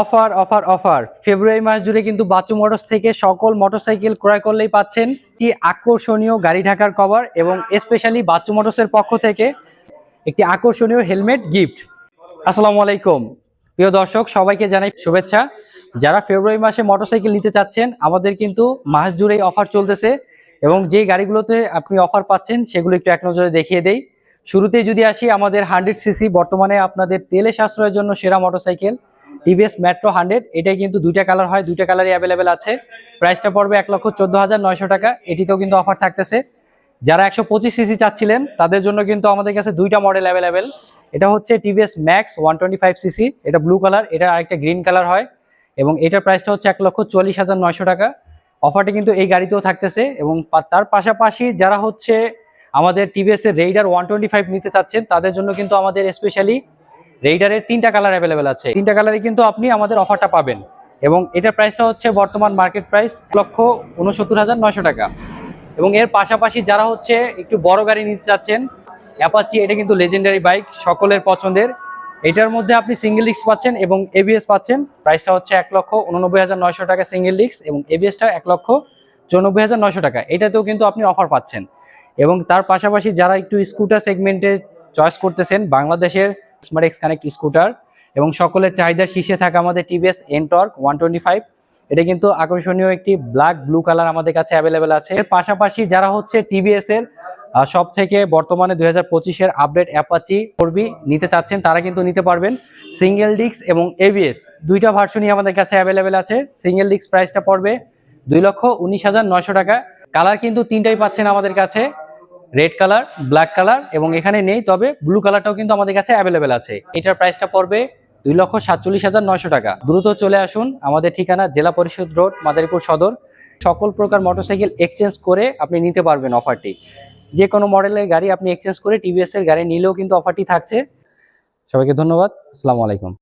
Offer offer offer. ফেব্রুয়ারি মাস জুড়ে কিন্তু বাচ্চু মোটরস থেকে সকল মোটরসাইকেল ক্রয় করলেই পাচ্ছেন একটি আকর্ষণীয় গাড়ি ঢাকার কভার এবং স্পেশালি বাচ্চু মোটরসের পক্ষ থেকে একটি আকর্ষণীয় হেলমেট গিফট। আসসালামু আলাইকুম। প্রিয় দর্শক, সবাইকে জানাই শুভেচ্ছা। যারা ফেব্রুয়ারি মাসে মোটরসাইকেল নিতে চাচ্ছেন, আমাদের কিন্তু মাস জুড়েই অফার চলতেছে এবং যে গাড়িগুলোতে আপনি অফার পাচ্ছেন, সেগুলো একটু এক নজরে দেখিয়ে দেই। শুরুতে যদি আসি, আমাদের হান্ড্রেড সিসি বর্তমানে আপনাদের তেলে সাশ্রয়ের জন্য সেরা মোটরসাইকেল টিভিএস মেট্রো হান্ড্রেড এটাই কিন্তু দুইটা কালার হয়, দুইটা কালারই অ্যাভেলেবেল আছে। প্রাইসটা পড়বে এক লক্ষ চোদ্দ হাজার নয়শো টাকা, এটিতেও কিন্তু অফার থাকতেছে। যারা একশো পঁচিশ সিসি চাচ্ছিলেন, তাদের জন্য কিন্তু আমাদের কাছে দুইটা মডেল অ্যাভেলেবেল এটা হচ্ছে TVS max one twenty five CC এটা ব্লু কালার এটা আরেকটা গ্রিন কালার হয়। এবং এটার প্রাইসটা হচ্ছে এক লক্ষ চল্লিশ হাজার নয়শো টাকা। অফারটি কিন্তু এই গাড়িতেও থাকতেছে এবং তার পাশাপাশি যারা হচ্ছে আমাদের টিভিএস এর রেইডার ওয়ান টোয়েন্টি ফাইভ নিতে চাচ্ছেন, তাদের জন্য কিন্তু আমাদের স্পেশালি রেইডারের তিনটা কালার অ্যাভেলেবেল আছে। তিনটা কালারে কিন্তু আপনি আমাদের অফারটা পাবেন। এবং এটার প্রাইসটা হচ্ছে বর্তমান মার্কেট প্রাইস লক্ষ উনসত্তর হাজার নয়শো টাকা। এবং এর পাশাপাশি যারা হচ্ছে একটু বড় গাড়ি নিতে চাচ্ছেন অ্যাপাচি এটা কিন্তু লেজেন্ডারি বাইক সকলের পছন্দের। এটার মধ্যে আপনি সিঙ্গেল ডিস্ক পাচ্ছেন এবং এবিএস পাচ্ছেন। প্রাইসটা হচ্ছে এক লক্ষ উননব্বই হাজার নয়শো টাকা সিঙ্গেল ডিস্ক এবং এবিএসটা এক লক্ষ চৌরানব্বই হাজার নয়শো টাকা। এটাতেও কিন্তু আপনি অফার পাচ্ছেন। এবং তার পাশাপাশি যারা একটু স্কুটার সেগমেন্টে চয়েস করতেছেন, বাংলাদেশের স্মার্ট এক্স কানেক্ট স্কুটার এবং সকলের চাহিদার শীর্ষে থাকা আমাদের TVS Ntorq one twenty five এটা কিন্তু আকর্ষণীয় একটি ব্ল্যাক ব্লু কালার আমাদের কাছে অ্যাভেলেবেল আছে। এর পাশাপাশি যারা হচ্ছে টিভিএস এর সব থেকে বর্তমানে দুই হাজার পঁচিশের আপডেট অ্যাপাচি করবি নিতে চাচ্ছেন, তারা কিন্তু নিতে পারবেন সিঙ্গেল ডিস্ক এবং এবিএস দুইটা ভার্সনই আমাদের কাছে অ্যাভেলেবেল আছে। সিঙ্গেল ডিস্ক প্রাইসটা পড়বে দুই লক্ষ উনিশ হাজার নয়শো টাকা। কালার কিন্তু তিনটাই পাচ্ছেন আমাদের কাছে। রেড কালার, ব্ল্যাক কালার এবং এখানে নেই, তবে ব্লু কালারটাও কিন্তু আমাদের কাছে অ্যাভেলেবেল আছে। এটার প্রাইসটা পড়বে দুই লক্ষ সাতচল্লিশ হাজার নয়শো টাকা। দ্রুত চলে আসুন আমাদের ঠিকানা, জেলা পরিষদ রোড, মাদারীপুর সদর। সকল প্রকার মোটরসাইকেল এক্সচেঞ্জ করে আপনি নিতে পারবেন অফারটি। যে কোনো মডেলের গাড়ি আপনি এক্সচেঞ্জ করে টিভিএস এর গাড়ি নিলেও কিন্তু অফারটি থাকছে। সবাইকে ধন্যবাদ। আসসালামু আলাইকুম।